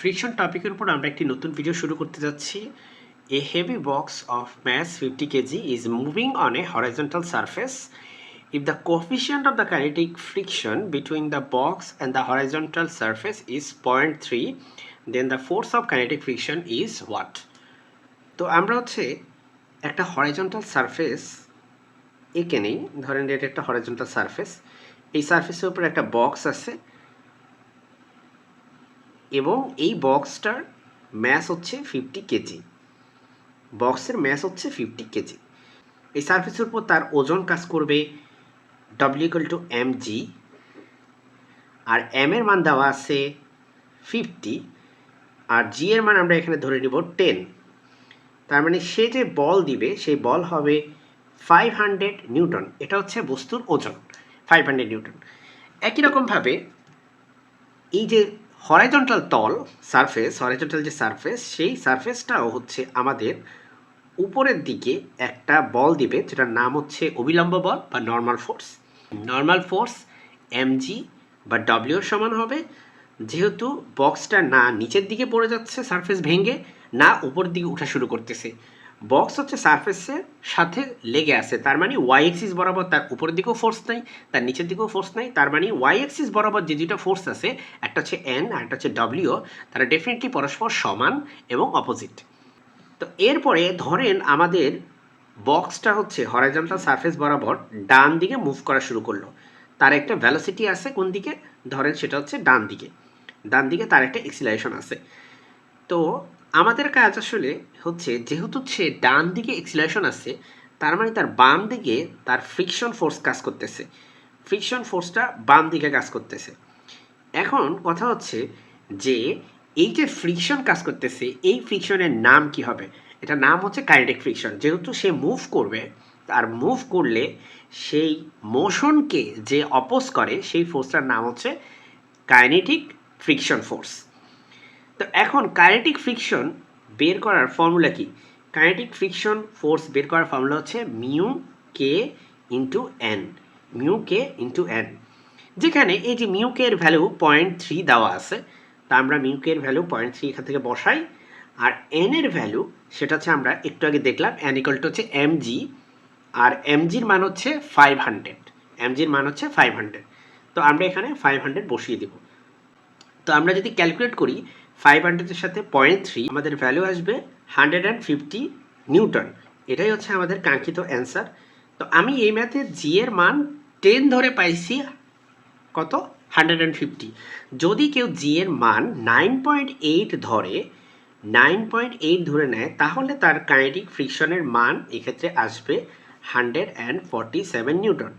Friction টপিকের উপর আমরা একটি নতুন ভিডিও শুরু করতে যাচ্ছি। A heavy box of mass fifty kg is moving on a horizontal surface if the coefficient of the kinetic friction between the box and the horizontal surface is 0.3 then the force of kinetic friction is what? তো আমরা হচ্ছে একটা horizontal surface এঁকে নেই। ধরেন এটা একটা horizontal surface এই সারফেসের উপর একটা বক্স আছে। এবং এই বক্সটার ম্যাস হচ্ছে ফিফটি কেজি বক্সের ম্যাস হচ্ছে ফিফটি কেজি এই সারফেসের উপর তার ওজন কাজ করবে W equal to M G R M এর মান দেওয়া আছে ফিফটি আর জি এর মান আমরা এখানে ধরে নিব টেন তার মানে সে যে বল দিবে, সেই বল হবে ফাইভ হান্ড্রেড নিউটন। এটা হচ্ছে বস্তুর ওজন ফাইভ হান্ড্রেড নিউটন। একই রকমভাবে এই যে হরাইজন্টাল তল সারফেস হরাইজন্টাল যে সারফেস সেই সারফেসটাও হচ্ছে আমাদের উপরের দিকে একটা বল দিবে, যেটার নাম হচ্ছে অবিলম্ব বল বা normal force normal force MG বা ডব্লিউ সমান হবে। যেহেতু বক্সটা না নিচের দিকে পড়ে যাচ্ছে সারফেস ভেঙে, না উপর দিকে উঠা শুরু করতেছে। বক্স হচ্ছে সারফেসের সাথে লেগে আছে। তার মানে ওয়াই এক্সিস বরাবর তার উপরের দিকেও ফোর্স নাই, তার নিচের দিকেও ফোর্স নাই। তার মানে ওয়াই এক্সিস বরাবর যে দুটো ফোর্স আছে, একটা হচ্ছে এন আর একটা হচ্ছে ডব্লিউ তারা ডেফিনেটলি পরস্পর সমান এবং অপোজিট তো এরপরে ধরেন আমাদের বক্সটা হচ্ছে হরাইজন্টাল সারফেস বরাবর ডান দিকে মুভ করা শুরু করল। তার একটা ভ্যালোসিটি আছে কোন দিকে? ধরেন সেটা হচ্ছে ডান দিকে। ডান দিকে তার একটা এক্সিলারেশন আছে। তো আমাদের কাজ আসলে হচ্ছে, যেহেতু সে ডান দিকে এক্সিলারেশন আছে, তার মানে তার বাম দিকে তার ফ্রিকশন ফোর্স কাজ করতেছে। ফ্রিকশন ফোর্সটা বাম দিকে কাজ করতেছে। এখন কথা হচ্ছে যে, এই যে ফ্রিকশন কাজ করতেছে, এই ফ্রিকশনের নাম কি হবে? এটা নাম হচ্ছে কাইনেটিক ফ্রিকশন যেহেতু সে মুভ করবে, আর মুভ করলে সেই মোশনকে যে অপোজ করে, সেই ফোর্সটার নাম হচ্ছে কাইনেটিক ফ্রিকশন ফোর্স তো এখন কাইনেটিক ফ্রিকশন বের করার ফর্মুলা কি? কাইনেটিক ফ্রিকশন ফোর্স বের করার ফর্মুলা হচ্ছে mu k into N mu k into N যেখানে এই যে মিউ কে এর ভ্যালু পয়েন্ট থ্রি দেওয়া আছে, তা আমরা মিউ কে এর ভ্যালু পয়েন্ট থ্রি এখান থেকে বসাই, আর এন এর ভ্যালু সেটা হচ্ছে আমরা একটু আগে দেখলাম এন ইকুয়াল টু হচ্ছে এম জি আর এম জির মান হচ্ছে ফাইভ হান্ড্রেড এম জির মান হচ্ছে ফাইভ হান্ড্রেড তো আমরা এখানে ফাইভ হান্ড্রেড বসিয়ে দেব। তো আমরা যদি ক্যালকুলেট করি ফাইভ হান্ড্রেডের সাথে পয়েন্ট থ্রি আমাদের ভ্যালু আসবে হান্ড্রেড অ্যান্ড ফিফটি নিউটন এটাই হচ্ছে আমাদের কাঙ্ক্ষিত অ্যান্সার তো আমি এই ম্যাথে জি এর মান টেন ধরে পাইছি কত? হান্ড্রেড অ্যান্ড ফিফটি যদি কেউ জি এর মান নাইন পয়েন্ট এইট ধরে নাইন পয়েন্ট এইট ধরে নেয়, তাহলে তার কাইনেটিক ফ্রিকশনের মান এক্ষেত্রে আসবে hundred and forty seven newton